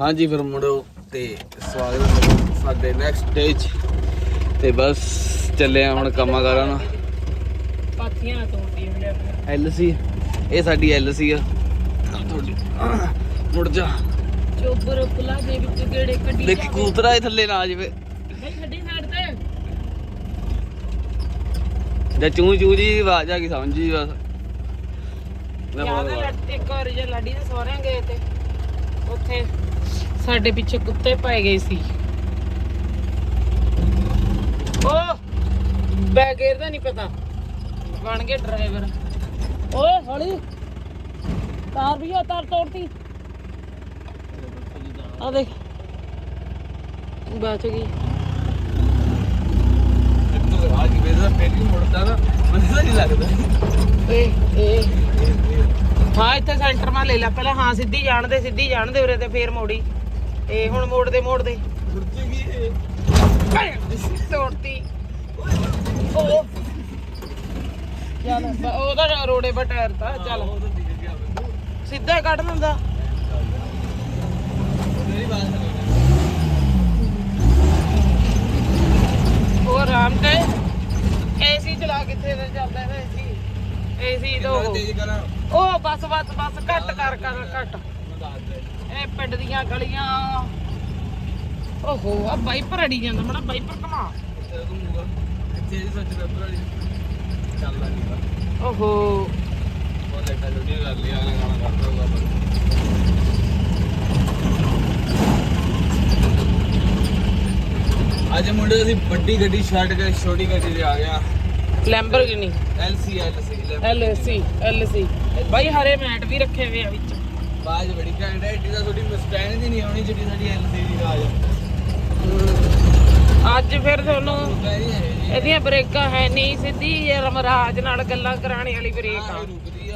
ਹਾਂਜੀ ਫਿਰ ਮੁੜੋ ਤੇ ਸਵਾਗਤ ਹੈ ਸਾਡੇ ਨੈਕਸਟ ਡੇ 'ਚ। ਤੇ ਬਸ ਚੱਲੇ ਆ ਹੁਣ ਕੰਮਾਂ ਕਾਰਾਂ ਨੂੰ ਪਾਥੀਆਂ ਤੋੜਦੀ ਹੁੰਦੇ ਐਲਸੀ ਇਹ ਸਾਡੀ ਐਲਸੀ ਆ। ਤੁਹਾਡੀ। ਮੁੜ ਜਾ। ਚੋਬਰ ਪੁਲਾ ਦੇ ਵਿੱਚ ਗੇੜੇ ਕੱਢੀ ਦੇਖੀ ਕੂਤਰਾ ਇਹ ਥੱਲੇ ਨਾ ਆ ਜਾਵੇ। ਬਈ ਛੱਡੀ ਸਾਈਡ ਤੇ। ਜਾਂ ਚੂ ਚੂ ਜੀ ਆਵਾਜ਼ ਆ ਗਈ ਸਮਝ ਬਸ। ਯਾਦ ਹੈ ਇੱਕ ਵਾਰ ਜੇ ਲਾਡੀ ਦੇ ਸਹੁਰਿਆਂ ਗਏ ਤੇ ਉੱਥੇ ਸਾਡੇ ਪਿੱਛੇ ਕੁੱਤੇ ਪਾਏ ਗਏ ਸੀ। ਉਹ ਬੈਗੇਰ ਦਾ ਨਹੀਂ ਪਤਾ। ਬਣ ਗਏ ਡਰਾਈਵਰ। ਓਏ ਹੌਲੀ ਤਾਰ ਵੀ ਆ ਤਾਰ ਤੋੜਤੀ। ਆ ਦੇਖ। ਬਚ ਗਈ। ਆ ਕੀ ਵੇਦਾ ਪਹਿਲੀ ਮੁੜਦਾ ਨਾ ਤਾਂ ਨਹੀਂ ਲੱਗਦਾ। ਏ ਏ। ਹਾਂ ਇੱਥੇ ਸੈਂਟਰ ਮਾ ਲੈ ਲੈ। ਪਹਿਲਾਂ ਹਾਂ ਸਿੱਧੀ ਜਾਣਦੇ ਸਿੱਧੀ ਜਾਣਦੇ ਉਰੇ ਤੇ ਫੇਰ ਮੋੜੀ। ਹੁਣ ਗੁਰਜੀ ਤੋੜਤੀ। ਉਹ ਚੱਲ ਉਹਦਾ ਰੋੜੇ ਟਾਇਰ ਤਾਂ ਚੱਲ। ਉਹ ਤਾਂ ਦਿਖ ਗਿਆ ਮੈਨੂੰ ਸਿੱਧਾ ਕੱਢ ਦਿੰਦਾ। ਮੇਰੀ ਬਾਤ ਸੁਣੋ। ਉਹ ਆਰਾਮ ਤੇ ਏਸੀ ਚਲਾ ਕਿੱਥੇ ਦਾ ਚੱਲਦਾ ਹੈ ਏਸੀ ਏਸੀ ਤੋਂ ਉਹ ਬਸ ਬਸ ਬਸ ਘੱਟ ਕਰ ਕਰ ਘੱਟ। ਦੇ ਇਹ ਪਿੰਡ ਦੀਆਂ ਗਲੀਆਂ। ਓਹੋ ਆ ਵਾਈਪਰ ਅੜੀ ਜਾਂਦਾ ਮੜਾ ਵਾਈਪਰ ਕਮਾ ਤੇ ਤੂੰ ਮੁਗਾ। ਇੱਥੇ ਜੀ ਸੱਚ ਪੇਪਰ ਵਾਲੀ ਚੱਲ ਲੱਗੀ ਵਾ ਓਹੋ। ਉਹ ਲੈਟਾ ਜੁੜੀਆਂ ਕਰ ਲਿਆ ਉਹਨੇ ਗਾਣਾ ਕੱਢ ਦਊਗਾ ਪਰ ਅੱਜ ਮੁੰਡੇ ਅਸੀਂ ਵੱਡੀ ਗੱਡੀ ਛੱਡ ਕੇ ਛੋਟੀ ਗੱਡੀ ਤੇ ਆ ਗਿਆ। ਲੈਂਬਰਗਿਨੀ ਐਲਸੀ ਐਲਸੀ ਐਲਸੀ ਐਲਸੀ ਬਾਈ ਹਰੇ ਮੈਟ ਵੀ ਰੱਖੇ ਹੋਏ ਆ ਵਿੱਚ। ਬਾਜ ਬੜੀ ਘੈਂਟ ਹੈ ਏਡੀ ਤਾਂ ਥੋੜੀ ਮਸਟੈਂਡ ਦੀ ਨਹੀਂ ਆਉਣੀ ਜਿੱਡੀ ਸਾਡੀ ਐਲਸੀ ਦੀ ਰਾਜ ਅੱਜ ਫਿਰ ਤੁਹਾਨੂੰ ਇਹਦੀਆਂ ਬ੍ਰੇਕਾਂ ਹੈ ਨਹੀਂ ਸਿੱਧੀ ਰਮਰਾਜ ਨਾਲ ਗੱਲਾਂ ਕਰਾਣੇ ਵਾਲੀ ਬ੍ਰੇਕ ਆ। ਰੁਕਦੀ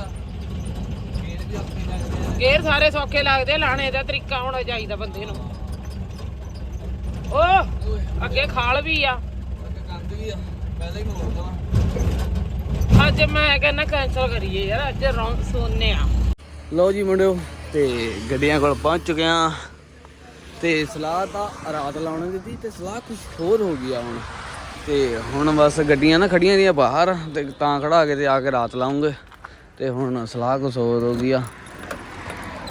ਗੇਅਰ ਸਾਰੇ ਸੌਖੇ ਲੱਗਦੇ ਲਾਣੇ ਦਾ ਤਰੀਕਾ ਹੋਣਾ ਚਾਹੀਦਾ ਬੰਦੇ ਨੂੰ। ਓ ਅੱਗੇ ਖਾਲ ਵੀ ਆ। ਅੱਗੇ ਕੰਦ ਵੀ ਆ। ਪਹਿਲਾਂ ਹੀ ਮੋੜ ਦਵਾਂ। ਅੱਜ ਮੈਂ ਕਹਿੰਦਾ ਕੈਂਸਲ ਕਰੀਏ ਯਾਰ ਅੱਜ ਰੌਂਗ ਸੋਨੇ ਆ। ਲਓ ਜੀ ਮੁੰਡਿਓ ਤੇ ਗੱਡੀਆਂ ਕੋਲ ਪਹੁੰਚ ਚੁੱਕੇ ਆ ਤੇ ਸਲਾਹ ਤਾਂ ਰਾਤ ਲਾਉਣ ਦੀ ਸੀ ਤੇ ਸਲਾਹ ਕੁਝ ਹੋਰ ਹੋ ਗਈ ਆ ਹੁਣ। ਤੇ ਹੁਣ ਬਸ ਗੱਡੀਆਂ ਨਾ ਖੜੀਆਂ ਦੀਆਂ ਬਾਹਰ ਤੇ ਤਾਂ ਖੜਾ ਕੇ ਤੇ ਆ ਕੇ ਰਾਤ ਲਾਉਂਗੇ। ਤੇ ਹੁਣ ਸਲਾਹ ਕੁਝ ਹੋਰ ਹੋ ਗਈ ਆ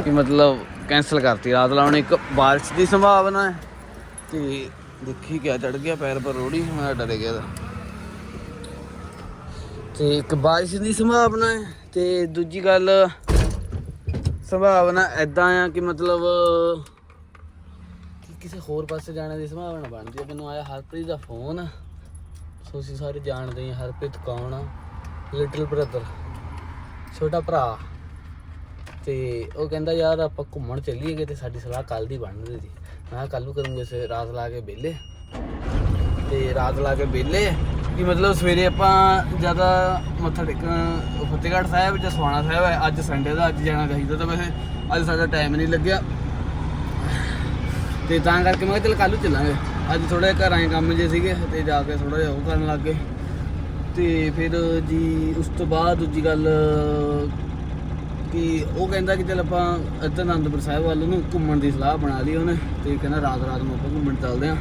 ਕਿ ਮਤਲਬ ਕੈਨਸਲ ਕਰਤੀ ਰਾਤ ਲਾਉਣ। ਇੱਕ ਬਾਰਿਸ਼ ਦੀ ਸੰਭਾਵਨਾ ਹੈ। ਤੇ ਦੇਖੀ ਕਿਆ ਚੜ ਗਿਆ ਪੈਰ ਪਰ ਰੋੜੀ, ਮੈਂ ਡਰ ਗਿਆ ਤਾਂ। ਤੇ ਇੱਕ ਬਾਰਿਸ਼ ਦੀ ਸੰਭਾਵਨਾ ਹੈ। ਤੇ ਦੂਜੀ ਗੱਲ ਸੰਭਾਵਨਾ ਐਦਾਂ ਆ ਕਿ ਮਤਲਬ, ਕਿ ਕਿਸੇ ਹੋਰ ਪਾਸੇ ਜਾਣ ਦੀ ਸੰਭਾਵਨਾ ਬਣਦੀ ਹੈ ਮੈਨੂੰ ਆਇਆ ਹਰਪ੍ਰੀਤ ਦਾ ਫੋਨ। ਸੋ ਅਸੀਂ ਸਾਰੇ ਜਾਣਦੇ ਹਾਂ ਹਰਪ੍ਰੀਤ ਕੌਣ ਆ? ਲਿਟਲ ਬ੍ਰਦਰ ਛੋਟਾ ਭਰਾ। ਤੇ ਉਹ ਕਹਿੰਦਾ, ਯਾਰ ਆਪਾਂ ਘੁੰਮਣ ਚੱਲੀਏ ਤੇ ਸਾਡੀ ਸਲਾਹ ਕੱਲ ਦੀ ਬਣ ਰਹੀ ਸੀ। ਮੈਂ ਕੱਲ ਨੂੰ ਕਰੂੰਗੇ ਸੇ, ਰਾਤ ਲਾ ਕੇ ਵਿਹਲੇ। ਤੇ ਰਾਤ ਲਾ ਕੇ ਵਿਹਲੇ। ਕਿ ਮਤਲਬ ਸਵੇਰੇ ਆਪਾਂ ਜ਼ਿਆਦਾ ਮੱਥਾ ਟੇਕਣ, ਫਤਿਹਗੜ੍ਹ ਸਾਹਿਬ ਜਾਂ ਸਵਾਣਾ ਸਾਹਿਬ ਹੈ, ਅੱਜ ਸੰਡੇ ਦਾ, ਅੱਜ ਜਾਣਾ ਚਾਹੀਦਾ ਤਾਂ ਵੈਸੇ ਅੱਜ ਸਾਡਾ ਟਾਈਮ ਨਹੀਂ ਲੱਗਿਆ। ਤੇ ਤਾਂ ਕਰਕੇ ਮੈਂ ਕਿਹਾ ਚੱਲ ਕੱਲ ਚੱਲਾਂਗੇ। ਅੱਜ ਥੋੜਾ ਜਿਹਾ ਘਰ ਆਏ ਕੰਮ ਜੇ ਸੀਗੇ, ਤੇ ਜਾ ਕੇ ਥੋੜਾ ਜਿਹਾ ਉਹ ਕਰਨ ਲੱਗ ਗਏ। ਤੇ ਫਿਰ ਜੀ, ਉਸ ਤੋਂ ਬਾਅਦ ਦੂਜੀ ਗੱਲ, ਕਿ ਉਹ ਕਹਿੰਦਾ ਕਿ ਚੱਲ ਆਪਾਂ ਇੱਧਰ ਅਨੰਦਪੁਰ ਸਾਹਿਬ ਵੱਲ ਨੂੰ ਘੁੰਮਣ ਦੀ ਸਲਾਹ ਬਣਾ ਲਈ ਉਹਨੇ, ਤੇ ਕਹਿੰਦਾ ਰਾਤ ਰਾਤ ਨੂੰ ਆਪਾਂ ਘੁੰਮਣ ਚੱਲਦੇ ਆਂ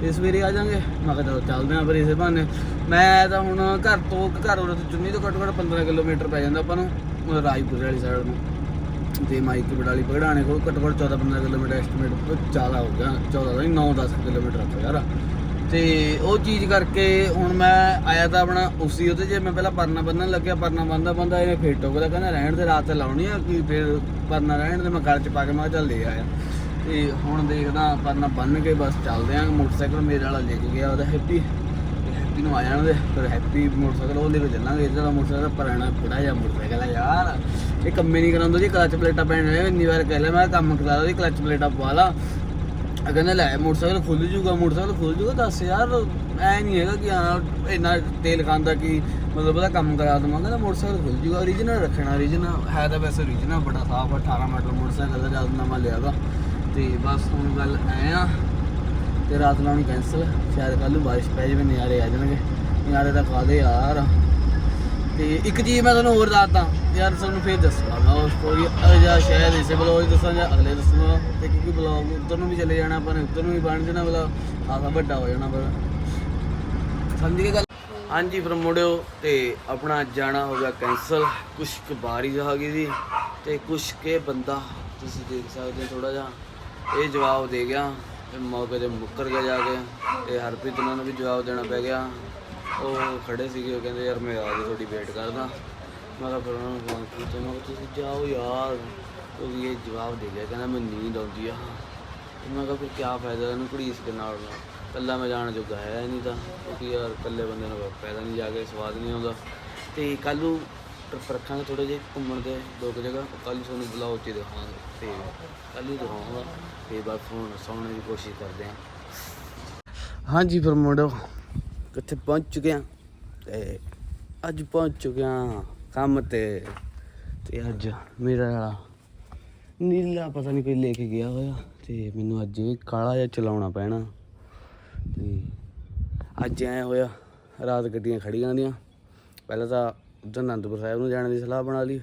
ਤੇ ਸਵੇਰੇ ਆ ਜਾਾਂਗੇ। ਮੈਂ ਕਿਹਾ ਚਲੋ ਚੱਲਦੇ ਆਂ ਪਰ ਇਸੇ ਬਹਾਨੇ। ਮੈਂ ਤਾਂ ਹੁਣ ਘਰ ਤੋਂ ਘਰ ਉਰੇ ਤੋਂ ਚੁੰਨੀ ਤੋਂ ਘੱਟੋ ਘੱਟ 15 ਕਿਲੋਮੀਟਰ ਪੈ ਜਾਂਦਾ ਆਪਾਂ ਨੂੰ ਰਾਜਪੁਰ ਵਾਲੀ ਸਾਈਡ ਨੂੰ। ਤੇ ਮਾਈਕ ਬਡਾਲੀ ਪਗੜਾਣੇ ਕੋਲ ਘੱਟੋ ਘੱਟ 14 15 ਕਿਲੋਮੀਟਰ ਐਸਟੀਮੇਟ ਜ਼ਿਆਦਾ ਹੋ ਗਿਆ 14 ਦਾ ਨਹੀਂ 9 10 ਕਿਲੋਮੀਟਰ ਰੱਖੋ ਯਾਰ। ਤੇ ਉਹ ਚੀਜ਼ ਕਰਕੇ ਹੁਣ ਮੈਂ ਆਇਆ ਤਾਂ ਆਪਣਾ ਉਸੀ ਉਹਦੇ ਜੇ ਮੈਂ ਪਹਿਲਾਂ ਪਰਨਾ ਬੰਨਣ ਲੱਗਿਆ, ਪਰਨਾ ਬੰਦਾ ਬੰਦਾ ਇਹਨੇ ਫੇਰ ਟੋਕਦਾ, ਕਹਿੰਦਾ ਰਹਿਣ 'ਤੇ ਰਾਤ ਤੇ ਲਾਉਣੀ ਆ, ਕਿ ਫਿਰ ਪਰਨਾ ਰਹਿਣ ਦੇ, ਮੈਂ ਗਲ ਚ ਪਾ ਕੇ, ਮੈਂ ਕਿਹਾ ਚੱਲ ਲੈ ਆਇਆ। ਤੇ ਹੁਣ ਦੇਖਦਾ ਕਰਨਾ ਬੰਨ ਕੇ ਬਸ ਚੱਲਦੇ ਆਂ, ਮੋਟਰਸਾਈਕਲ ਮੇਰੇ ਵਾਲਾ ਲੈ ਕੇ ਗਿਆ ਉਹਦਾ ਹੈਪੀ ਹੈਪੀ ਨੂੰ ਆ ਜਾਣਦੇ ਫਿਰ ਹੈਪੀ ਮੋਟਰਸਾਈਕਲ ਉਹ ਲੈ ਕੇ ਚੱਲਾਂਗੇ, ਇਹਦਾ ਦਾ ਮੋਟਰਸਾਈਕਲ ਪੁਰਾਣਾ ਬੜਾ ਜਿਹਾ ਮੋਟਰਸਾਈਕਲ ਹੈ ਯਾਰ। ਇਹ ਕੰਮੇ ਨਹੀਂ ਕਰਾਉਂਦਾ ਜੀ, ਕਲਚ ਪਲੇਟਾਂ ਪੈਣ ਨੇ ਇੰਨੀ ਵਾਰ ਕਹਿ ਲਿਆ, ਮੈਂ ਕਿਹਾ ਕੰਮ ਕਰਾ ਜੀ ਕਲਚ ਪਲੇਟਾਂ ਪਵਾ ਲਾ। ਆ ਕਹਿੰਦਾ, ਲੈ ਮੋਟਰਸਾਈਕਲ ਖੁੱਲ ਜੂਗਾ, ਮੋਟਰਸਾਈਕਲ ਖੁੱਲ ਜੂਗਾ, ਦੱਸ ਯਾਰ, ਐ ਨਹੀਂ ਹੈਗਾ ਕਿ ਹਾਂ, ਇੰਨਾ ਤੇਲ ਖਾਂਦਾ ਕਿ ਮਤਲਬ ਉਹਦਾ ਕੰਮ ਕਰਾ ਦਵਾਂ। ਕਹਿੰਦਾ, ਮੋਟਰਸਾਈਕਲ ਖੁੱਲ ਜੂਗਾ ਓਰੀਜਨਲ ਰੱਖਣਾ ਓਰੀਜਨਲ ਹੈ ਤਾਂ ਵੈਸੇ ਓਰੀਜਨਲ ਬੜਾ ਸਾਫ਼ ਆ 18 ਮਾਡਲ ਮੋਟਰਸਾਈਕਲ ਦਾ ਜਦ ਨਵਾਂ ਲਿਆ ਦਾ ਤੇ ਬਸ ਹੁਣ ਗੱਲ ਐ ਆ ਤੇ ਰਾਤ ਲਾਉਣੀ ਕੈਂਸਲ ਸ਼ਾਇਦ ਕੱਲ ਨੂੰ ਬਾਰਿਸ਼ ਪੈ ਜਾਵੇ, ਨਜ਼ਾਰੇ ਆ ਜਾਣਗੇ। ਨਜ਼ਾਰੇ ਤਾਂ ਖਾ ਯਾਰ। ਤੇ ਇੱਕ ਚੀਜ਼ ਮੈਂ ਤੁਹਾਨੂੰ ਹੋਰ ਦੱਸਦਾ, ਯਾਰ ਤੁਹਾਨੂੰ ਫੇਰ ਦੱਸੂਗਾ ਮੈਂ ਉਹ ਸਟੋਰੀ ਜਾਂ ਸ਼ਾਇਦ ਇਸੇ ਬਲੌਗ ਦੱਸਾਂ ਜਾਂ ਅਗਲੇ ਦੱਸੂਗਾ ਤੇ ਕਿਉਂਕਿ ਬਲੌਗ ਉਧਰ ਨੂੰ ਵੀ ਚਲੇ ਜਾਣਾ, ਆਪਾਂ ਨੇ ਉਧਰ ਨੂੰ ਵੀ ਬਣ ਜਾਣਾ, ਮਤਲਬ ਖਾਸਾ ਵੱਡਾ ਹੋ ਜਾਣਾ, ਪਰ ਸਮਝ ਗਏ ਗੱਲ? ਹਾਂਜੀ, ਫਿਰ ਮੁੜਿਓ ਤੇ ਆਪਣਾ ਜਾਣਾ ਹੋ ਗਿਆ ਕੈਂਸਲ ਕੁਛ ਕੁ ਬਾਰਿਸ਼ ਆ ਗਈ ਸੀ, ਤੇ ਕੁਛ ਕੇ ਬੰਦਾ, ਤੁਸੀਂ ਦੇਖ ਸਕਦੇ ਹੋ ਥੋੜਾ ਜਿਹਾ। ਇਹ ਜਵਾਬ ਦੇ ਗਿਆ। ਤੇ ਮੌਕੇ ਤੇ ਮੁੱਕਰ ਗਿਆ ਜਾ ਕੇ। ਤੇ ਹਰਪ੍ਰੀਤ ਉਹਨਾਂ ਨੂੰ ਵੀ ਜਵਾਬ ਦੇਣਾ ਪੈ ਗਿਆ। ਉਹ ਖੜੇ ਸੀਗੇ, ਉਹ ਕਹਿੰਦੇ, ਯਾਰ ਮੈਂ ਆ ਕੇ ਤੁਹਾਡੀ ਵੇਟ ਕਰਦਾ। ਮੈਂ ਕਿਹਾ, ਫਿਰ ਉਹਨਾਂ ਨੂੰ ਫੋਨ ਕੀਤਾ। ਮੈਂ ਕਿਹਾ, ਤੁਸੀਂ ਜਾਓ ਯਾਰ। ਉਹ ਵੀ ਇਹ ਜਵਾਬ ਦੇ ਗਿਆ। ਕਹਿੰਦਾ, ਮੈਨੂੰ ਨੀਂਦ ਆਉਂਦੀ ਆ। ਤੇ ਮੈਂ ਕਿਹਾ, ਫਿਰ ਕੀ ਫਾਇਦਾ ਇਹਨੂੰ ਘੜੀਸ ਕੇ ਨਾਲ ਨਾਲ ਕੱਲਾ ਮੈਂ ਜਾਣ ਜੋਗਾ ਹੈ ਨਹੀਂ ਤਾਂ। ਕਿਉਂਕਿ ਯਾਰ ਇਕੱਲੇ ਬੰਦੇ ਨੂੰ ਫਾਇਦਾ ਨਹੀਂ, ਜਾ ਕੇ ਸਵਾਦ ਨਹੀਂ ਆਉਂਦਾ। ਤੇ ਕੱਲ ਨੂੰ ਟ੍ਰਿਪ ਰੱਖਾਂਗੇ ਥੋੜੇ ਜਿਹੇ ਘੁੰਮਣ ਦੇ ਦੋ ਕੁ ਜਗ੍ਹਾ। ਕੱਲ ਨੂੰ ਤੁਹਾਨੂੰ ਬੁਲਾਓ ਚ ਦਿਖਾਵਾਂਗੇ। ਤੇ ਕੱਲ ਨੂੰ ਦਿਖਾਵਾਂਗਾ। ਤੇ ਬਸ ਹੁਣ ਸੌਣ ਦੀ ਕੋਸ਼ਿਸ਼ ਕਰਦੇ ਹਾਂ ਹਾਂਜੀ ਫਿਰ ਮੁੰਡੋ, ਕਿੱਥੇ ਪਹੁੰਚ ਚੁੱਕੇ ਹਾਂ ਤੇ ਅੱਜ ਪਹੁੰਚ ਚੁੱਕੇ ਹਾਂ ਕੰਮ ਤੇ। ਤੇ ਅੱਜ ਮੇਰਾ ਨੀਲਾ ਪਤਾ ਨਹੀਂ ਕੋਈ ਲੈ ਕੇ ਗਿਆ ਹੋਇਆ ਤੇ ਮੈਨੂੰ ਅੱਜ ਇਹ ਕਾਲਾ ਜਿਹਾ ਚਲਾਉਣਾ ਪੈਣਾ। ਤੇ ਅੱਜ ਐ ਹੋਇਆ, ਰਾਤ ਗੱਡੀਆਂ ਖੜੀਆਂ ਦੀਆਂ। ਪਹਿਲਾਂ ਤਾਂ ਉਧਰ ਅਨੰਦਪੁਰ ਸਾਹਿਬ ਨੂੰ ਜਾਣ ਦੀ ਸਲਾਹ ਬਣਾ ਲਈ।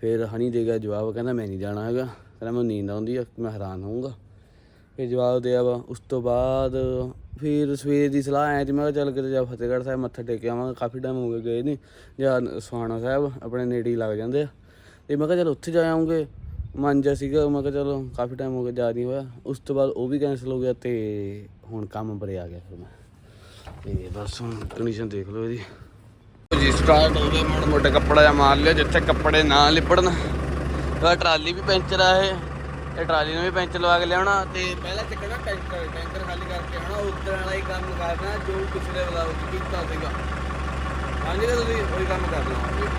ਫਿਰ ਹਨੀ ਦੇ ਗਿਆ ਜਵਾਬ, ਕਹਿੰਦਾ ਮੈਂ ਨਹੀਂ ਜਾਣਾ ਹੈਗਾ। ਕਹਿੰਦਾ ਮੈਨੂੰ ਨੀਂਦ ਆਉਂਦੀ ਆ, ਮੈਂ ਹੈਰਾਨ ਹੋਊਂਗਾ। ਫਿਰ ਜਵਾਬ ਦਿਆ ਵਾ, ਉਸ ਤੋਂ ਬਾਅਦ ਫਿਰ ਸਵੇਰ ਦੀ ਸਲਾਹ ਆਇਆ ਤੇ ਮੈਂ ਕਿਹਾ ਚੱਲ ਕਿਤੇ ਜਾ ਫਤਿਹਗੜ੍ਹ ਸਾਹਿਬ ਮੱਥਾ ਟੇਕ ਆਵਾਂਗੇ, ਕਾਫੀ ਟਾਈਮ ਹੋ ਗਿਆ ਗਏ ਨਹੀਂ ਜਾਂ ਸੁਹਾਣਾ ਸਾਹਿਬ ਆਪਣੇ ਨੇੜੇ ਲੱਗ ਜਾਂਦੇ ਆ। ਤੇ ਮੈਂ ਕਿਹਾ ਚੱਲ ਉੱਥੇ ਜਾ ਆਉਂਗੇ ਮਨ ਜਾ ਸੀਗਾ, ਮੈਂ ਕਿਹਾ ਚਲੋ ਕਾਫੀ ਟਾਈਮ ਹੋ ਗਿਆ, ਜਾ ਨਹੀਂ ਹੋਇਆ। ਉਸ ਤੋਂ ਬਾਅਦ ਉਹ ਵੀ ਕੈਨਸਲ ਹੋ ਗਿਆ ਤੇ ਹੁਣ ਕੰਮ ਬਰੇ ਆ ਗਿਆ ਫਿਰ ਮੈਂ। ਤੇ ਬਸ ਹੁਣ ਕੰਡੀਸ਼ਨ ਦੇਖ ਲਓ ਇਹਦੀ। ਜੀ ਸਟਾਰਟ ਹੋ ਗਿਆ ਮੋੜ ਮੋਟੇ ਕੱਪੜਾ ਜਾਂ ਮਾਰ ਲਿਆ, ਜਿੱਥੇ ਕੱਪੜੇ ਨਾ ਲਿਪੜਨ। ਤਾਂ ਟਰਾਲੀ ਵੀ ਪੈਂਚਰ ਆ ਇਹ ਇਹ ਟਰਾਲੀ ਨੂੰ ਵੀ ਪੈਂਚਰ ਲਵਾ ਕੇ ਲਿਆਉਣਾ ਤੇ ਪਹਿਲਾਂ ਚੱਕਣਾ ਟੈਂਕਰ ਟੈਂਕਰ ਖਾਲੀ ਕਰਕੇ ਆਉਣਾ ਉਧਰ ਵਾਲਾ ਹੀ ਕੰਮ ਕਰਨਾ ਜੋ ਪਿਛਲੇ ਵਲਾਗ ਕੀਤਾ ਸੀਗਾ। ਹਾਂਜੀ ਤੁਸੀਂ ਉਹੀ ਕੰਮ ਕਰਨਾ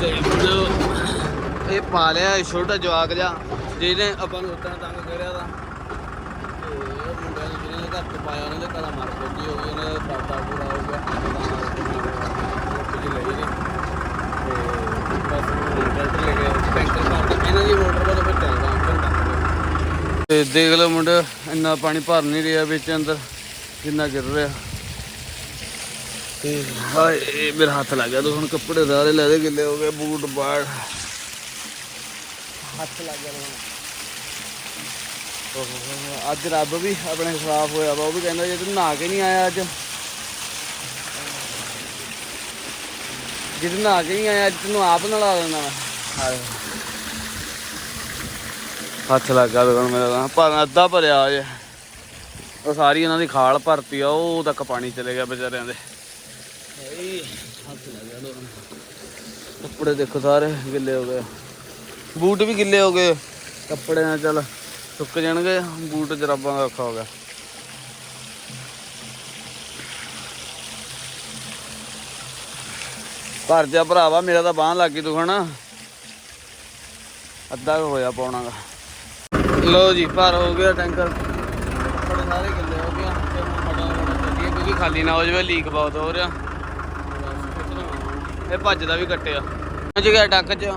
ਤੇ ਜੋ ਇਹ ਪਾ ਲਿਆ ਛੋਟਾ ਜਵਾਕ ਜਾ ਜਿਹਨੇ ਆਪਾਂ ਨੂੰ ਉਤਨਾ ਤੰਗ ਕਰਿਆ ਦਾ ਤੇ ਇਹ ਮੁੰਡਿਆਂ ਨੇ ਜਿਹਨੇ ਘਰ ਤੋਂ ਪਾਇਆ, ਉਹਨਾਂ ਦੇ ਘਰਾਂ ਮਾਰ ਦਿੱਤੀ ਹੋ ਗਈ ਉਹਨਾਂ ਦਾ ਪੂਰਾ ਹੋ ਗਿਆ। ਕੁਝ ਲਈ ਨਹੀਂ ਤੇ ਬਸ ਟਰੈਕਟਰ ਲੈ ਕੇ ਟੈਂਕਰ ਭਰ ਕੇ ਇਹਨਾਂ ਦੀ ਮੋਟਰ ਵੱਲੋਂ ਫਿਰ ਚੱਲਦਾ ਅੰਕਲ ਤੇ ਦੇਖ ਲਓ ਮੁੰਡਾ ਇੰਨਾ ਪਾਣੀ ਭਰ ਨਹੀਂ ਰਿਹਾ ਵਿੱਚ ਅੰਦਰ, ਕਿੰਨਾ ਗਿਰ ਰਿਹਾ। ਤੇ ਹਾਏ ਮੇਰਾ ਹੱਥ ਲੱਗ ਗਿਆ, ਤੇ ਹੁਣ ਕੱਪੜੇ ਸਾਰੇ ਲੈਦੇ ਗਿੱਲੇ ਹੋ ਗਏ, ਬੂਟ ਬਾੜ ਹੱਥ ਲੱਗ ਓਹੋ ਅੱਜ ਰੱਬ ਵੀ ਆਪਣੇ ਖਿਲਾਫ ਹੋਇਆ ਵਾ ਉਹ ਵੀ ਕਹਿੰਦਾ ਜੇ ਤੂੰ ਨਹਾ ਕੇ ਨਹੀਂ ਆਇਆ ਅੱਜ। ਜੇ ਤੂੰ ਨਹਾ ਕੇ ਨਹੀਂ ਆਇਆ ਅੱਜ ਤੈਨੂੰ ਆਪ ਨਲਾ ਦੇਣਾ। ਮੈਂ ਹਾਏ। ਹੱਥ ਲੱਗ ਲਗਣ ਮੇਰਾ ਤਾਂ। ਪਰ ਅੱਧਾ ਭਰਿਆ ਜੇ ਉਹ ਸਾਰੀ ਉਹਨਾਂ ਦੀ ਖਾਲ ਭਰਤੀ ਆ ਉਹ ਤੱਕ ਪਾਣੀ ਚਲੇ ਗਿਆ ਵਿਚਾਰਿਆਂ ਦੇ। ਕੱਪੜੇ ਦੇਖੋ ਸਾਰੇ ਗਿੱਲੇ ਹੋ ਗਏ। ਬੂਟ ਵੀ ਗਿੱਲੇ ਹੋ ਗਏ। ਕੱਪੜੇ ਨਾਲ ਚੱਲ ਸੁੱਕ ਜਾਣਗੇ, ਬੂਟ ਜਰਾਬਾਂ ਦਾ ਔਖਾ ਹੋ ਗਿਆ। ਘਰ ਜਾ ਭਰਾਵਾ, ਮੇਰਾ ਤਾਂ ਬਾਹਾਂ ਲੱਗ ਗਈ ਦੁਖਣਾ ਅੱਧਾ ਹੋਇਆ ਪਾਉਣਾ ਦਾ ਲੋ ਜੀ, ਭਰ ਹੋ ਗਿਆ ਟੈਂਕਰ। ਕੱਪੜੇ ਸਾਰੇ ਗਿੱਲੇ ਹੋ ਗਏ ਤੇ ਹੁਣ ਚੱਲੀਏ, ਕਿਉਂਕਿ ਖਾਲੀ ਨਾ ਹੋ ਜਾਵੇ, ਲੀਕ ਬਹੁਤ ਹੋ ਰਿਹਾ। ਇਹ ਭੱਜਦਾ ਵੀ ਕੱਟਿਆ। ਪਹੁੰਚ ਗਿਆ ਡੱਕ 'ਚ।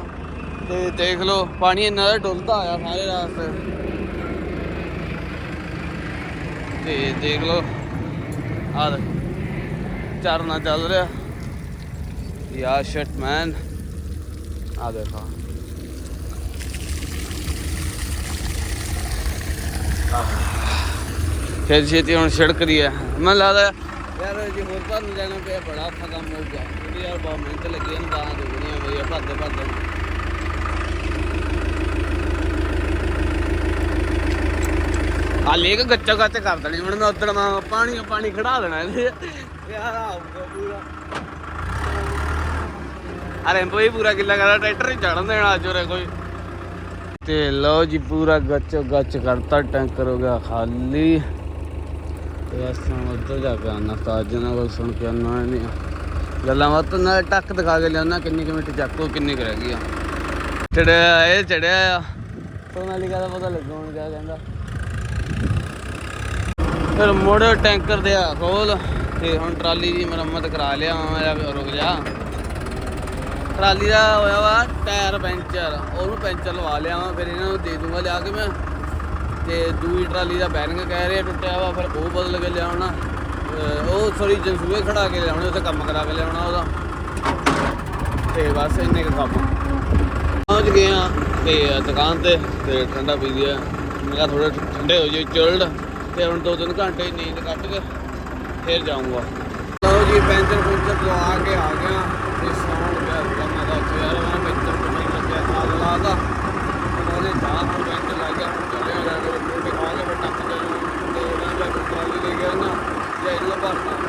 ਤੇ ਦੇਖ ਲਓ ਪਾਣੀ ਇੰਨਾ ਦਾ ਡੁੱਲਦਾ ਆਇਆ ਸਾਰੇ ਰਾਸਤੇ ਤੇ। ਦੇਖ ਲਓ ਆਹ ਦੇਖ, ਝਰਨਾ ਚੱਲ ਰਿਹਾ। ਯਾ ਸ਼ਟ ਮੈਨ ਆ ਦੇਖੋ ਫਿਰ ਛੇਤੀ ਹੁਣ ਸੜਕ ਦੀ ਹੈ। ਮੈਨੂੰ ਲੱਗਦਾ ਯਾਰ ਜੇ ਹੋਰ ਭਰ ਜਾਣਾ ਪਿਆ ਬੜਾ ਔਖਾ ਕੰਮ ਹੋ ਗਿਆ। ਯਾਰ ਬਹੁਤ ਮਿਹਨਤ ਲੱਗੀ ਇਹਨੂੰ ਬਾਹਾਂ ਦੁਗਣੀਆਂ ਮੇਰੀਆਂ ਭਰਦੇ ਭਰਦੇ ਆ ਲੇਕ ਗੱਚਾ ਗੱਚ ਕਰ ਦੇਣੀ, ਹੁਣ ਮੈਂ ਉਧਰ ਮੈਂ ਪਾਣੀ ਪਾਣੀ ਖੜਾ ਦੇਣਾ ਇਹਦੇ। ਯਾਰ ਆਊਗਾ ਪੂਰਾ। ਅਰੇ ਕੋਈ ਪੂਰਾ ਕਿੱਲਾ ਕਰਦਾ, ਟਰੈਕਟਰ ਹੀ ਚੜਨ ਦੇਣਾ ਅੱਜ ਉਰੇ ਕੋਈ। ਤੇ ਲਓ ਜੀ, ਪੂਰਾ ਗੱਚ ਗੱਚ ਕਰਤਾ, ਟੈਂਕਰ ਹੋ ਗਿਆ ਖਾਲੀ। ਤੇ ਬਸ ਹੁਣ ਉੱਧਰ ਜਾ ਕੇ ਆਉਣਾ, ਤਾਜ ਨਾਲ ਕੋਲ ਸੁਣ ਕੇ ਆਉਣਾ ਨਹੀਂ। ਗੱਲਾਂ ਬਾਤਾਂ ਨਾਲ ਟੱਕ ਦਿਖਾ ਕੇ ਲਿਆਉਣਾ, ਕਿੰਨੀ ਕੁ ਮਿੰਟ ਚੱਕੋ ਕਿੰਨੀ ਕੁ ਰਹਿ ਗਈ ਆ। ਚੜਿਆ, ਇਹ ਚੜਿਆ ਆ। ਸੋਨਾਲੀਕਾ ਦਾ ਪਤਾ ਲੱਗੂ ਹੁਣ ਕਿਆ ਕਹਿੰਦਾ। ਫਿਰ ਮੁੜ ਟੈਂਕਰ ਦੇ ਆ ਖੋਲ ਤੇ ਹੁਣ ਟਰਾਲੀ ਦੀ ਮੁਰੰਮਤ ਕਰਾ ਲਿਆ ਮੈਂ ਰੁਕ ਜਾ। ਟਰਾਲੀ ਦਾ ਹੋਇਆ ਵਾ ਟਾਇਰ ਪੈਂਚਰ ਉਹਨੂੰ ਪੈਂਚਰ ਲਵਾ ਲਿਆ ਵਾ, ਫਿਰ ਇਹਨਾਂ ਨੂੰ ਦੇ ਦੂੰਗਾ ਲਿਆ ਕੇ ਮੈਂ। ਤੇ ਦੂਜੀ ਟਰਾਲੀ ਦਾ ਬੈਰਿੰਗ ਕਹਿ ਰਿਹਾ, ਟੁੱਟਿਆ ਵਾ, ਫਿਰ ਉਹ ਬਦਲ ਕੇ ਲਿਆਉਣਾ। ਅਹ ਉਹ ਸੋਰੀ ਜਨਸੂਏ ਖੜਾ ਕੇ ਲਿਆਉਣੇ, ਉੱਥੇ ਕੰਮ ਕਰਾ ਕੇ ਲਿਆਉਣਾ ਉਹਦਾ। ਤੇ ਬਸ ਇੰਨੇ ਕੁ ਕੰਮ। ਪਹੁੰਚ ਗਏ ਆ ਤੇ ਦੁਕਾਨ ਤੇ ਤੇ ਠੰਡਾ ਪੀ ਲਿਆ। ਮੈਂ ਕਿਹਾ ਥੋੜੇ ਠੰਡੇ ਹੋ ਜੇ ਚਿਲਡ। ਤੇ ਹੁਣ ਦੋ ਤਿੰਨ ਘੰਟੇ ਨੀਂਦ ਕੱਟ ਕੇ ਫਿਰ ਜਾਊਂਗਾ। ਲਓ ਜੀ, ਪੈਂਚਰ ਪੁੰਚਰ ਲਵਾ ਕੇ ਆ ਗਿਆ। ਤੇ ਸੌਣ ਗਿਆ ਕੰਮ ਦਾ ਉੱਥੇ ਯਾਰ ਮੈਂ ਪੈਂਚਰ ਪੁੰਚਰ ਲੱਗਿਆ ਸਾਲ ਲਾਦਾ ਉਹਨੇ ਚਾਹ ਨੂੰ ਪੈਂਚਰ ਲੱਗ ਗਿਆ ਹੁਣ ਚੱਲੇ ਜਾ ਕੇ ਰੋਟੀ ਖਾ ਕੇ ਫਿਰ ਟੱਪ ਤੇ ਉਹਨਾਂ ਦਾ ਟਰਾਲੀ ਲੈ ਗਿਆ ਨਾ ਤੇ ਇਹਨੂੰ ਭਰਨਾ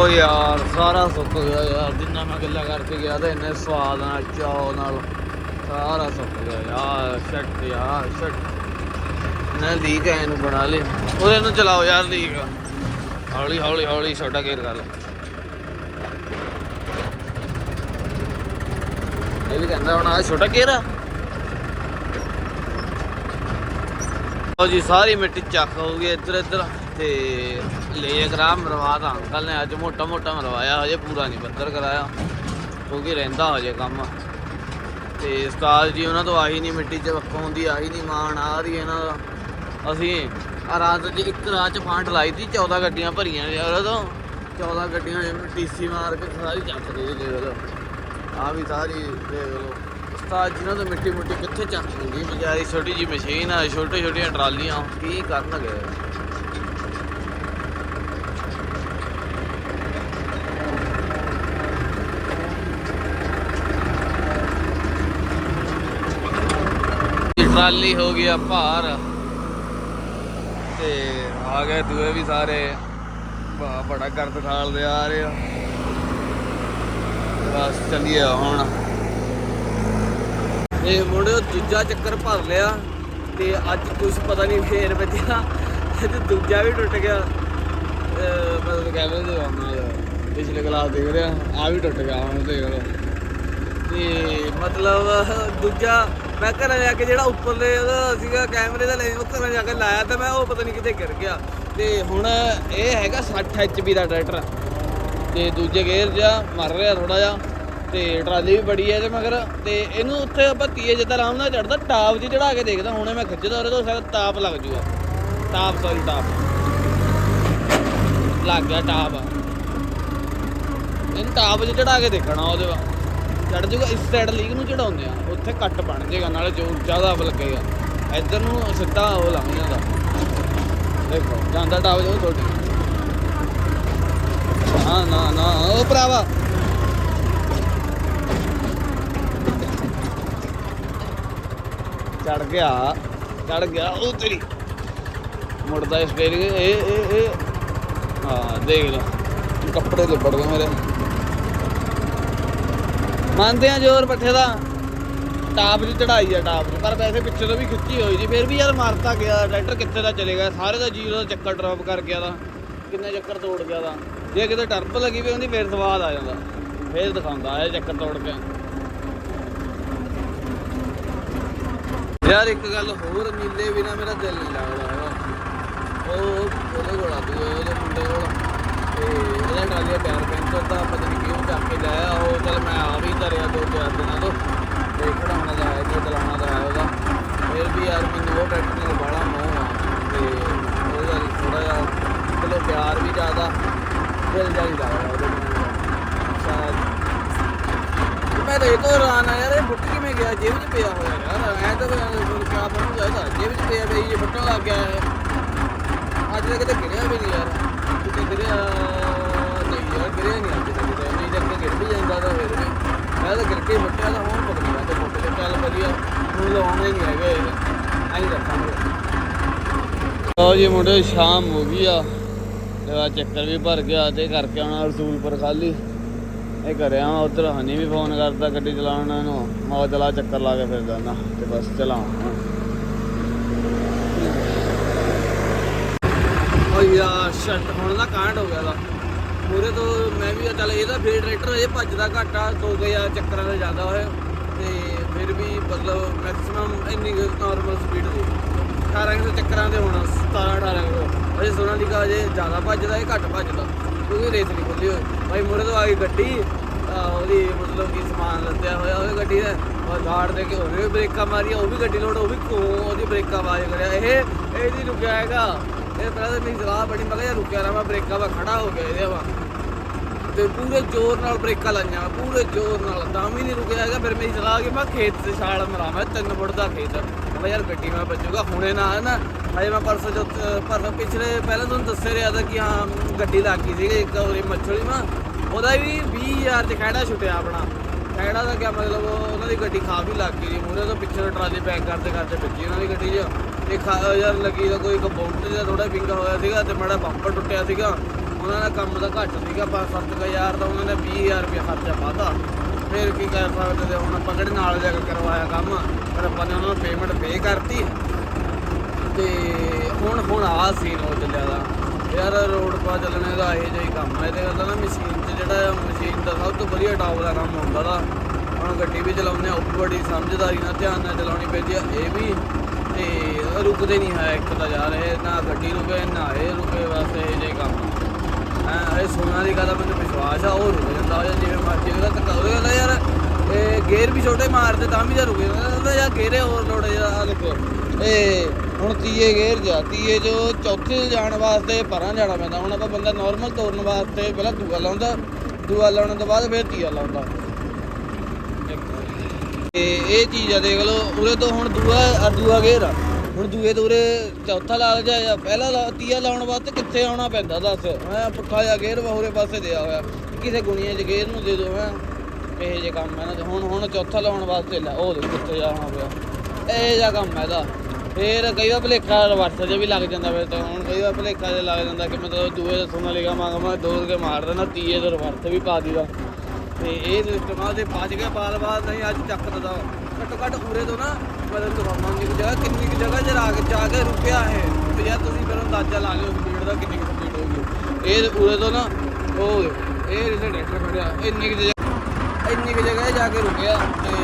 ਓ ਯਾਰ, ਸਾਰਾ ਸੁੱਕ ਗਿਆ ਯਾਰ, ਜਿੰਨਾ ਮੈਂ ਗੱਲਾਂ ਕਰਕੇ ਗਿਆ ਤਾਂ ਇੰਨੇ ਸਵਾਦ ਨਾਲ, ਚਾਅ ਨਾਲ, ਸਾਰਾ ਸੁੱਕ ਗਿਆ। ਯਾਰ ਸ਼ਟ ਯਾਰ ਸ਼ਟ ਨਾ ਲੀਕ ਐ ਇਹਨੂੰ ਬਣਾ ਲੈ ਉਹਦੇ ਨੂੰ ਚਲਾਓ ਯਾਰ ਲੀਕ। ਹੌਲੀ ਹੌਲੀ ਹੌਲੀ ਛੋਟਾ ਗੇਰ ਕਰ ਲੈ। ਇਹ ਵੀ ਕਹਿੰਦਾ ਹੁਣ ਆ ਛੋਟਾ ਗੇਰ ਆ। ਲਓ ਜੀ, ਸਾਰੀ ਮਿੱਟੀ ਚੱਕ ਹੋ ਗਈ ਇੱਧਰ ਇੱਧਰ। ਤੇ ਲੈ ਕਰਾ ਮਰਵਾ ਤਾਂ ਅੰਕਲ ਨੇ ਅੱਜ ਮੋਟਾ ਮੋਟਾ ਮਰਵਾਇਆ, ਹਜੇ ਪੂਰਾ ਨਹੀਂ ਬੱਦਰ ਕਰਾਇਆ, ਕਿਉਂਕਿ ਰਹਿੰਦਾ ਹਜੇ ਕੰਮ। ਤੇ ਉਸਤਾਦ ਜੀ, ਉਹਨਾਂ ਤੋਂ ਆਹੀ ਨਹੀਂ ਮਿੱਟੀ ਚ ਵੱਖੋਂ ਹੁੰਦੀ, ਆਹੀ ਨਹੀਂ ਮਾਣ ਆ ਰਹੀ ਇਹਨਾਂ ਦਾ। ਅਸੀਂ ਆ ਰਾਤ ਜੀ ਇੱਕ ਰਾਤ ਚ ਫਾਂਟ ਲਾਈ ਤੀ 14 ਗੱਡੀਆਂ ਭਰੀਆਂ ਯਾਰ ਉਦੋਂ। 14 ਗੱਡੀਆਂ ਟੀਸੀ ਮਾਰ ਕੇ ਸਾਰੀ ਚੱਕ ਦੇ ਦੇਖ ਲਓ ਆ ਵੀ ਸਾਰੀ ਦੇਖ ਲਓ। ਉਸਤਾਦ ਜੀ ਨਾਲ ਤਾਂ ਮਿੱਟੀ ਮੁੱਟੀ ਕਿੱਥੇ ਚੱਕ ਹੁੰਦੀ ਵਿਚਾਰੀ ਛੋਟੀ ਜੀ ਮਸ਼ੀਨ ਆ ਛੋਟੇ ਛੋਟੀਆਂ ਟਰਾਲੀਆਂ। ਕੀ ਕਰਨਗੇ ਇਹ ਟਰਾਲੀ ਹੋ ਗਿਆ ਭਾਰ। ਤੇ ਆ ਗਏ ਦੂਏ ਵੀ ਸਾਰੇ। ਬਾ- ਬੜਾ ਗਰਦ ਖਾਲਦੇ ਆ ਰਹੇ ਆ। ਬਸ ਚੱਲੀਏ ਹੁਣ। ਇਹ ਮੁੰਡੇ ਦੂਜਾ ਚੱਕਰ ਭਰ ਲਿਆ ਤੇ ਅੱਜ ਕੁਝ ਪਤਾ ਨਹੀਂ ਫੇਰ ਵੱਜਿਆ। ਅੱਜ ਦੂਜਾ ਵੀ ਟੁੱਟ ਗਿਆ। ਅਹ ਕੈਮਰੇ ਦੇ ਆਉਣਾ ਯਾਰ ਪਿਛਲੇ ਗਲਾਸ ਦੇਖ ਰਿਹਾ ਆ ਵੀ ਟੁੱਟ ਗਿਆ ਹੁਣ ਦੇਖ ਲਓ। ਤੇ ਮਤਲਬ ਦੂਜਾ ਮੈਂ ਘਰਾਂ ਜਾ ਕੇ ਜਿਹੜਾ ਉੱਪਰਲੇ ਉਹਦਾ ਸੀਗਾ ਕੈਮਰੇ ਦਾ ਲੈਂਸ ਉਹ ਘਰਾਂ ਜਾ ਕੇ ਲਾਇਆ ਤਾਂ ਮੈਂ ਉਹ ਪਤਾ ਨਹੀਂ ਕਿਤੇ ਗਿਰ ਗਿਆ। ਤੇ ਹੁਣ ਇਹ ਹੈਗਾ 60 ਐਚਪੀ ਦਾ ਟਰੈਕਟਰ ਤੇ ਦੂਜੇ ਗੇਅਰ ਜਿਹਾ ਮਰ ਰਿਹਾ ਥੋੜਾ ਜਿਹਾ, ਤੇ ਟਰਾਲੀ ਵੀ ਬੜੀ ਹੈ ਇਹਦੇ ਮਗਰ। ਤੇ ਇਹਨੂੰ ਉੱਥੇ ਆਪਾਂ ਤੀਏ ਜਿੱਦਾਂ ਆਰਾਮ ਨਾਲ ਚੜਦਾ ਟਾਪ ਜੀ ਚੜਾ ਕੇ ਦੇਖਦਾ। ਹੁਣੇ ਮੈਂ ਖਿੱਚਦਾ ਉਹਦੇ ਤੋਂ ਸ਼ਾਇਦ ਟਾਪ ਲੱਗ ਜੂਗਾ। Top sorry top. ਲੱਗ ਗਿਆ ਟਾਪ। ਇਹਨੂੰ ਟਾਪ 'ਚ ਚੜਾ ਕੇ ਦੇਖਣਾ ਉਹਦੇ ਵਾ ਚੜ ਜੂਗਾ, ਇਸ ਸਾਈਡ ਲੀਗ ਨੂੰ ਚੜਾਉਂਦੇ ਆ। ਉੱਥੇ ਕੱਟ ਬਣ ਜਾਏਗਾ ਨਾਲੇ ਜੋ ਜ਼ਿਆਦਾ ਲੱਗੇਗਾ ਇੱਧਰ ਨੂੰ ਸਿੱਧਾ ਉਹ ਲੰਘ ਜਾਂਦਾ। ਦੇਖੋ, ਜਾਂਦਾ ਟਾਪ ਜੋ ਛੋਟੀ। ਨਾ ਨਾ ਨਾ, ਉਹ ਭਰਾਵਾ। ਚੜ ਗਿਆ ਚੜ ਗਿਆ, ਉਹ ਤੇਰੀ। ਮੁੜਦਾ ਸਟੇਰਿੰਗ ਇਹ ਇਹ ਇਹ। ਹਾਂ, ਦੇਖ ਲਓ ਕੱਪੜੇ ਲਿਬੜ ਗਏ ਮੇਰੇ। ਮੰਨਦੇ ਆ ਜ਼ੋਰ ਪੱਠੇ ਦਾ। ਟਾਪ ਦੀ ਚੜਾਈ ਆ ਟਾਪ 'ਚ ਪਰ ਵੈਸੇ ਪਿੱਛੇ ਤੋਂ ਵੀ ਖਿੱਚੀ ਹੋਈ ਸੀ ਫਿਰ ਵੀ ਯਾਰ ਮਾਰਤਾ ਗਿਆ, ਟਰੈਕਟਰ ਕਿੱਥੇ ਦਾ ਚਲੇ ਚਲੇਗਾ ਸਾਰੇ ਦਾ ਜੀਰੋ ਦਾ ਚੱਕਰ ਡ੍ਰੌਪ ਕਰ ਗਿਆ ਦਾ, ਕਿੰਨੇ ਚੱਕਰ ਤੋੜ ਗਿਆ ਦਾ। ਜੇ ਕਿਤੇ ਟਰਪ ਲੱਗੀ ਵੀ ਹੁੰਦੀ, ਫਿਰ ਸਵਾਦ ਆ ਜਾਂਦਾ। ਫਿਰ ਦਿਖਾਉਂਦਾ ਇਹ ਚੱਕਰ ਤੋੜ ਕੇ। ਯਾਰ ਇੱਕ ਗੱਲ ਹੋਰ ਨੀਲੇ ਬਿਨਾ ਮੇਰਾ ਦਿਲ ਨਹੀਂ ਲੱਗਦਾ ਹੈਗਾ। ਉਹ ਉਹਦੇ ਕੋਲ ਆ ਦੂਏ ਉਹਦੇ ਮੁੰਡੇ ਕੋਲ। ਤੇ ਉਹਦਾ ਟਰਾਲੀ ਦਾ ਟਾਇਰ ਪਤਾ ਨਹੀਂ ਚੱਕ ਕੇ ਲਾਇਆ ਉਹ ਚਲ ਮੈਂ ਆ ਵੀ ਧਰਿਆ ਦੋ ਚਾਰ ਦਿਨਾਂ ਤੋਂ ਤੇ ਖੜਾਉਣਾ ਦਾ ਹੈ ਤੇ ਚਲਾਉਣਾ ਦਾ ਹੈ ਉਹਦਾ ਫਿਰ ਵੀ ਯਾਰ ਮੈਨੂੰ ਉਹ ਟਰੈਕਟਰ ਨਾਲ ਬੜਾ ਮੋਹ ਆ ਤੇ ਉਹਦਾ ਥੋੜਾ ਜਿਹਾ ਚਲੋ ਪਿਆਰ ਵੀ ਜ਼ਿਆਦਾ ਦਿਲ ਜਾ ਉਹਦੇ ਨਾਲ ਮੈਂ ਤਾਂ ਇਹ ਤੋਂ ਹੈਰਾਨ ਆ ਯਾਰ ਇਹ ਫੁੱਟ ਕਿਵੇਂ ਗਿਆ ਜੇਬ 'ਚ ਪਿਆ ਹੋਇਆ ਯਾਰ ਐ ਤਾਂ ਫਿਰ ਕਿਆ ਬਣੂਗਾ ਇਹਦਾ ਜੇਬ 'ਚ ਪਿਆ ਬਈ ਇਹ ਫੁੱਟਣ ਲੱਗ ਗਿਆ ਅੱਜ ਤੱਕ ਤਾਂ ਗਿਰਿਆ ਵੀ ਨਹੀਂ ਯਾਰ ਕਿਤੇ ਗਿਰਿਆ ਨਹੀਂ ਯਾਰ ਗਿਰਿਆ ਨਹੀਂ ਅੱਜ ਤੱਕ ਗਿਰ ਵੀ ਜਾਂਦਾ ਤਾਂ ਫਿਰ ਵੀ। ਮੈਂ ਤਾਂ ਗਿਰ ਕੇ ਹੀ ਤਾਂ ਹੁਣ ਪਤਾ ਨਹੀਂ ਤੇ ਫੁੱਟ ਕੇ। ਚੱਲ ਵਧੀਆ, ਹੁਣ ਲਾਉਣਾ ਨਹੀਂ ਹੈਗਾ ਐਂ ਰੱਖਾਂਗੇ। ਲਓ ਜੀ ਮੁੰਡੇ, ਸ਼ਾਮ ਹੋ ਗਈ ਆ। ਤੇ ਆ ਚੱਕਰ ਵੀ ਭਰ ਗਿਆ, ਤੇ ਕਰਕੇ ਆਉਣਾ ਰਸੂਲਪੁਰ ਖਾਲੀ। ਇਹ ਕਰਿਆ ਉਧਰ ਹਨੀ ਵੀ ਫੋਨ ਕਰਦਾ ਗੱਡੀ ਚਲਾਉਣ ਨੂੰ। ਮੈਂ ਚਲਾ ਚੱਕਰ ਲਾ ਕੇ ਫਿਰ ਜਾਣਾ ਤੇ ਬਸ ਚਲਾਉਂ ਓ ਯਾਰ ਸ਼ਟ ਹੁਣ ਦਾ ਕਾਂਡ ਹੋ ਗਿਆ ਦਾ ਪੂਰੇ ਤੋਂ ਮੈਂ ਵੀ ਚੱਲ ਇਹਦਾ ਫੇਰ ਟਰੈਕਟਰ ਇਹ ਭੱਜਦਾ ਘਾਟਾ ਦੋ ਗਿਆ ਚੱਕਰਾਂ ਦਾ ਜ਼ਿਆਦਾ ਹੋਇਆ ਤੇ ਫਿਰ ਵੀ ਮਤਲਬ ਮੈਕਸਿਮਮ ਇੰਨੀ ਨਾਰਮਲ ਸਪੀਡ ਦੇ। 1800 ਚੱਕਰਾਂ ਤੇ ਹੋਣਾ 17 1800 ਅਜੇ ਸੋਨਾਲੀਕਾ ਅਜੇ ਜ਼ਿਆਦਾ ਭੱਜਦਾ, ਇਹ ਘੱਟ ਭੱਜਦਾ। ਕਿਉਂਕਿ ਰੇਸ ਨਹੀਂ ਖੁੱਲੀ ਹੋਈ। ਭਾਈ ਮੁਰੇ ਤੋਂ ਆ ਗਈ ਗੱਡੀ ਉਹਦੀ ਮਤਲਬ ਕਿ ਸਮਾਨ ਲੱਦਿਆ ਹੋਇਆ ਉਹਦੀ ਗੱਡੀ ਦਾ। ਉਹ ਗਾੜ ਦੇ ਕੇ ਉਹਨੇ ਵੀ ਬ੍ਰੇਕਾਂ ਮਾਰੀਆਂ, ਉਹ ਵੀ ਗੱਡੀ ਲੋਡ, ਉਹ ਵੀ ਕੋ, ਉਹਦੀ ਬ੍ਰੇਕਾਂ ਆਵਾਜ਼ ਕਰਿਆ। ਇਹ ਇਹ ਰੁਕਿਆ ਹੈਗਾ। ਇਹ ਪਹਿਲਾਂ ਤਾਂ ਮੇਰੀ ਸਲਾਹ ਬੜੀ ਮਤਲਬ ਯਾਰ ਰੁਕਿਆ ਰਹਾ ਮੈਂ ਬ੍ਰੇਕਾਂ ਵਾ ਖੜਾ ਹੋ ਗਿਆ ਇਹਦੇ ਵਾ। ਤੇ ਪੂਰੇ ਜ਼ੋਰ ਨਾਲ ਬ੍ਰੇਕਾਂ ਲਾਈਆਂ, ਪੂਰੇ ਜ਼ੋਰ ਨਾਲ ਤਾਂ ਵੀ ਨਹੀਂ ਰੁਕਿਆ ਹੈਗਾ। ਫਿਰ ਮੇਰੀ ਸਲਾਹ ਕਿ ਮੈਂ ਖੇਤ ਤੇ ਛਾਲ ਮਰਾ ਮੈਂ ਤਿੰਨ ਫੁੱਟ ਦਾ ਖੇਤ। ਆ। ਮੈਂ ਯਾਰ ਗੱਡੀ ਮੈਂ ਬਚੂਗਾ ਹੁਣੇ ਨਾ, ਹੈ ਨਾ। ਹਜੇ ਮੈਂ ਪਰਸੋਂ ਜੋ ਪਰਸੋਂ ਪਿਛਲੇ, ਪਹਿਲਾਂ ਤੁਹਾਨੂੰ ਦੱਸਿਆ ਰਿਹਾ ਤਾਂ ਕਿ ਹਾਂ, ਗੱਡੀ ਲੱਗ ਗਈ ਸੀ ਇੱਕ ਉਹਦੀ ਮੱਛਲੀ ਮਾ ਉਹਦਾ ਵੀ 20000 ਚ ਖਹਿੜਾ ਛੁੱਟਿਆ ਆਪਣਾ। ਖਹਿੜਾ ਦਾ ਕੀ ਮਤਲਬ ਉਹਨਾਂ ਦੀ ਗੱਡੀ ਕਾਫੀ ਲੱਗ ਗਈ ਸੀ ਮੂਰੇ ਤੋਂ ਪਿੱਛੇ ਟਰਾਲੀ ਪੈਕ ਕਰਦੇ ਕਰਦੇ ਵੱਜੀ ਉਹਨਾਂ ਦੀ ਗੱਡੀ 'ਚ। ਤੇ ਯਾਰ, ਲੱਗੀ ਤਾਂ ਕੋਈ ਕੰਪਾਊਂਡਰ ਜਿਹਾ ਥੋੜਾ ਵਿੰਗਾ ਹੋਇਆ ਸੀਗਾ ਤੇ ਮਾੜਾ ਬੰਪਰ ਟੁੱਟਿਆ ਸੀਗਾ। ਉਹਨਾਂ ਦਾ ਕੰਮ ਦਾ ਘੱਟ ਸੀਗਾ 5-7000 ਦਾ ਉਹਨਾਂ ਨੇ 20000 ਰੁਪਏ ਖਰਚਾ ਪਾਤਾ। ਫਿਰ ਕੀ ਕਰ ਸਕਦੇ ਤੇ ਹੁਣ ਆਪਾਂ ਕਿਹੜੇ ਨਾਲ ਜਾ ਕੇ ਕਰਵਾਇਆ ਕੰਮ? ਪਰ ਆਪਾਂ ਨੇ ਉਹਨਾਂ ਨੂੰ ਪੇਮੈਂਟ ਪੇ ਕਰਤੀ। ਤੇ ਹੁਣ ਹੁਣ ਆ ਸੀਨ ਹੋ ਚੱਲਿਆ ਦਾ ਯਾਰ ਰੋਡ ਪਾ ਚੱਲਣੇ ਦਾ ਇਹ ਜਿਹਾ ਹੀ ਕੰਮ ਹੈ ਤੇ ਗੱਲ ਨਾ ਮਸ਼ੀਨ 'ਚ ਜਿਹੜਾ ਮਸ਼ੀਨ ਦਾ ਸਭ ਤੋਂ ਵਧੀਆ ਟਾਪ ਦਾ ਕੰਮ ਹੁੰਦਾ ਦਾ ਹੁਣ ਗੱਡੀ ਵੀ ਚਲਾਉਂਦੇ ਆ, ਉਹ ਬੜੀ ਸਮਝਦਾਰੀ ਨਾਲ ਧਿਆਨ ਨਾਲ ਚਲਾਉਣੀ ਪੈਂਦੀ ਆ। ਇਹ ਵੀ ਤੇ ਰੁਕਦੇ ਨਹੀਂ ਹੈ, ਇੱਕ ਤਾਂ ਜਾ ਰਹੇ, ਨਾ ਗੱਡੀ ਰੁਕੇ, ਨਾ ਇਹ ਰੁਕੇ, ਬਸ ਇਹ ਜਿਹੇ ਕੰਮ। ਹਾਂ, ਇਹ ਸੋਨਾ ਦੀ ਗੱਲ ਦਾ ਮੈਨੂੰ ਵਿਸ਼ਵਾਸ ਆ, ਉਹ ਰੁਕ ਜਾਂਦਾ, ਜਾਂ ਜਿਵੇਂ ਮਰਜ਼ੀ ਉਹਦਾ ਧੱਕਾ ਉਹਦੇ ਕਹਿੰਦਾ ਯਾਰ, ਇਹ ਗੇਅਰ ਵੀ ਛੋਟੇ ਮਾਰਦੇ, ਤਾਂ ਵੀ ਜਾਂ ਰੁਕ ਜਾਂਦਾ ਜਾਂ ਯਾਰ ਗੇਅਰੇ ਓਵਰਲੋਡ ਆ ਦੇਖੋ। ਇਹ ਹੁਣ ਤੀਏ ਗੇਅਰ ਜਾ, ਤੀਏ ਜੋ ਚੌਥੇ ਜਾਣ ਵਾਸਤੇ ਪਰਾਂ ਜਾਣਾ ਪੈਂਦਾ, ਹੁਣ ਆਪਾਂ ਬੰਦਾ ਨਾਰਮਲ ਤੋਰਨ ਵਾਸਤੇ ਪਹਿਲਾਂ ਦੂਆ ਲਾਉਂਦਾ, ਦੂਆ ਲਾਉਣ ਤੋਂ ਬਾਅਦ ਫਿਰ ਤੀਆ ਲਾਉਂਦਾ। ਤੇ ਇਹ ਚੀਜ਼ ਆ, ਦੇਖ ਲਓ, ਉਰੇ ਤੋਂ ਹੁਣ ਦੂਆ ਦੂਆ ਗੇਰ ਆ। ਹੁਣ ਦੂਏ ਤੋਂ ਉਰੇ ਚੌਥਾ ਲਾ ਜਾ ਜਾਂ ਪਹਿਲਾ ਲਾ, ਤੀਆ ਲਾਉਣ ਵਾਸਤੇ ਕਿੱਥੇ ਆਉਣਾ ਪੈਂਦਾ, ਦੱਸ। ਮੈਂ ਪੁੱਠਾ ਜਿਹਾ ਵਾ ਹੋਰੇ ਪਾਸੇ ਦਿਆ ਹੋਇਆ। ਕਿਸੇ ਗੁਣੀਆਂ ਚ ਗੇਅਰ ਨੂੰ ਦੇ ਦੋ ਮੈਂ ਇਹ ਜੇ ਕੰਮ ਹੈ ਨਾ ਹੁਣ ਹੁਣ ਚੌਥਾ ਲਾਉਣ ਵਾਸਤੇ ਲੈ, ਉਹ ਦੇਖ ਕਿੱਥੇ ਜਾਣਾ ਪਿਆ। ਇਹ ਜਿਹਾ ਕੰਮ ਹੈ ਇਹਦਾ। ਫੇਰ ਕਈ ਵਾਰ ਭਲੇਖਾ ਰਿਵਰਸ ਜੇ ਵੀ ਲੱਗ ਜਾਂਦਾ ਫਿਰ ਤਾਂ, ਹੁਣ ਕਈ ਵਾਰ ਭਲੇਖਾ ਜੇ ਲੱਗ ਜਾਂਦਾ ਕਿ ਮਤਲਬ ਦੂਏ ਦਾ ਸੋਨਾ ਲਿਗਾ ਮੰਗ ਮੈਂ ਦੋ ਕੇ ਮਾਰ ਦੇਣਾ, ਤੀਏ ਦਾ ਰਵਰਸ ਵੀ ਪਾ ਦੀਦਾ ਤੇ ਇਹ ਸਿਸਟਮ ਆ ਤੇ ਬਚ ਗਿਆ ਬਾਲ ਬਾਲ ਨਹੀਂ ਅੱਜ ਚੱਕ ਦਦਾ ਘੱਟੋ ਘੱਟ ਉਰੇ ਤੋਂ ਨਾ ਮਤਲਬ ਤੁਹਾਨੂੰ ਦੀ ਜਗ੍ਹਾ ਕਿੰਨੀ ਕੁ ਜਗ੍ਹਾ ਜੇ ਰਾਗ ਜਾ ਕੇ ਰੁਕਿਆ ਹੈ। ਤੇ ਯਾਰ ਤੁਸੀਂ ਫਿਰ ਅੰਦਾਜ਼ਾ ਲਾ ਲਿਓ ਸਪੀਡ ਦਾ ਕਿੰਨੀ ਕੁ ਸਪੀਡ ਹੋਊਗੀ ਇਹ ਉਰੇ ਤੋਂ ਨਾ ਉਹ ਦੇਖੋ, ਇਹ ਰਿਲੇਟਰ ਖੜਿਆ ਇੰਨੀ ਕੁ ਜਗ੍ਹਾ ਇੰਨੀ ਕੁ ਜਗ੍ਹਾ ਜਾ ਕੇ ਰੁਕਿਆ ਤੇ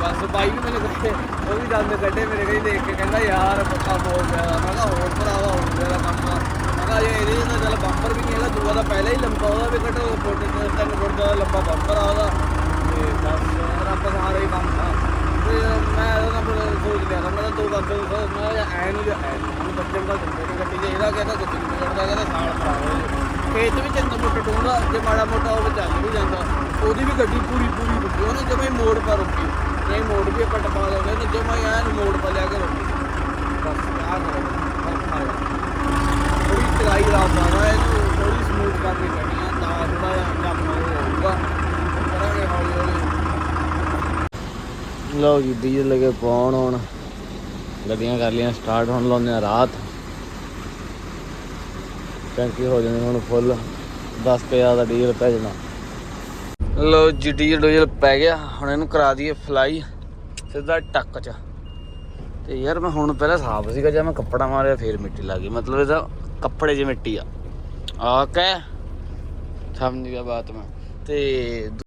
ਬਸ ਬਾਈ ਵੀ ਮੈਨੂੰ ਕੱਢੇ ਉਹ ਵੀ ਦੰਦ ਕੱਢੇ ਮੇਰੇ ਕਈ ਦੇਖ ਕੇ ਕਹਿੰਦਾ ਯਾਰ ਪੱਕਾ ਬੋਲ ਗਿਆ ਮੈਂ ਕਿਹਾ ਹੋਰ ਭਰਾਵਾ ਹੋਰ ਮੇਰਾ ਕੰਮ ਆ ਜੇ ਇਹਦੇ ਨਾਲ ਚੱਲ ਬੰਪਰ ਵੀ ਨਹੀਂ ਹੈਗਾ, ਦੂਆ ਦਾ ਪਹਿਲਾਂ ਹੀ ਲੰਬਾ ਉਹਦਾ ਵੀ ਘੱਟੋ ਫੁੱਟ ਤਿੰਨ ਫੁੱਟ ਦਾ ਲੰਬਾ ਬੰਪਰ ਆ ਉਹਦਾ। ਤੇ ਬਸ ਰੱਬ ਸਾਰੇ ਹੀ ਕੰਮ ਆ। ਤੇ ਮੈਂ ਉਹਦਾ ਫਿਰ ਸੋਚ ਲਿਆ ਮੈਂ ਕਿਹਾ ਦੋ ਬੱਚੇ ਮੈਂ ਐ ਨੂੰ ਐ ਨੂੰ ਬੱਚੇ ਦਾ ਦਿੰਦੇ ਨੇ ਗੱਡੀ, ਜੇ ਇਹਦਾ ਕਹਿੰਦਾ ਕੁਝ ਨਹੀਂ ਕਰਦਾ ਕਹਿੰਦਾ ਸਾਲ ਖਰਾਬ ਖੇਤ ਵਿੱਚ ਤਿੰਨ ਫੁੱਟ ਟੂੰਦਾ ਜੇ ਮਾੜਾ ਮੋਟਾ ਉਹ ਚੱਲ ਵੀ ਜਾਂਦਾ। ਉਹਦੀ ਵੀ ਗੱਡੀ ਪੂਰੀ ਪੂਰੀ ਰੁਕੀ, ਉਹਨੇ ਜਮੇ ਮੋੜ ਪਰ ਰੁਕੀ। ਨਹੀਂ, ਮੋੜ ਵੀ ਆਪਾਂ ਟਪਾ ਲਾਉਂਦੇ ਨੇ, ਜਮਾ ਐਨ ਮੋੜ ਪਰ ਲਿਆ ਕੇ ਰੁਕੀ। ਬਸ ਆ ਚਲਾਈ ਰਾਤ ਆ ਇਹਨੂੰ ਥੋੜੀ ਸਮੂਥ ਕਰਨੀ ਪੈਣੀ ਆ ਤਾਂ ਥੋੜਾ ਜਿਹਾ ਕੰਮ ਹੋਊਗਾ। ਕਰਾਂਗੇ ਹੌਲੀ ਹੌਲੀ। ਲਓ ਜੀ ਡੀਜ਼ਲ ਲਗੇ ਪਾਉਣ ਹੁਣ। ਗੱਡੀਆਂ ਕਰ ਲੀਆਂ ਸਟਾਰਟ ਹੁਣ ਲਾਉਂਦੇ ਆ ਰਾਤ। ਟੈਂਕੀ ਹੋ ਜਾਣੀ ਹੁਣ ਫੁੱਲ 10 ਕੁ ਦਾ ਡੀਜ਼ਲ ਪੈ ਜਾਣਾ। ਲਓ ਜੀ ਡੀਜ਼ਲ ਡੀਜ਼ਲ ਪੈ ਗਿਆ। ਹੁਣ ਇਹਨੂੰ ਕਰਾ ਦਈਏ ਫਲਾਈ ਸਿੱਧਾ ਟੱਕ ਚ। ਤੇ ਯਾਰ ਮੈਂ ਹੁਣ ਪਹਿਲਾਂ ਸਾਫ਼ ਸੀਗਾ ਜੇ ਮੈਂ ਕੱਪੜਾ ਮਾਰਿਆ, ਫੇਰ ਮਿੱਟੀ ਲੱਗ ਗਈ। ਮਤਲਬ ਇਹਦਾ ਕੱਪੜੇ 'ਚ ਮਿੱਟੀ ਆ। ਆ ਸਮਝ ਗਿਆ ਬਾਤ ਮੈਂ। ਤੇ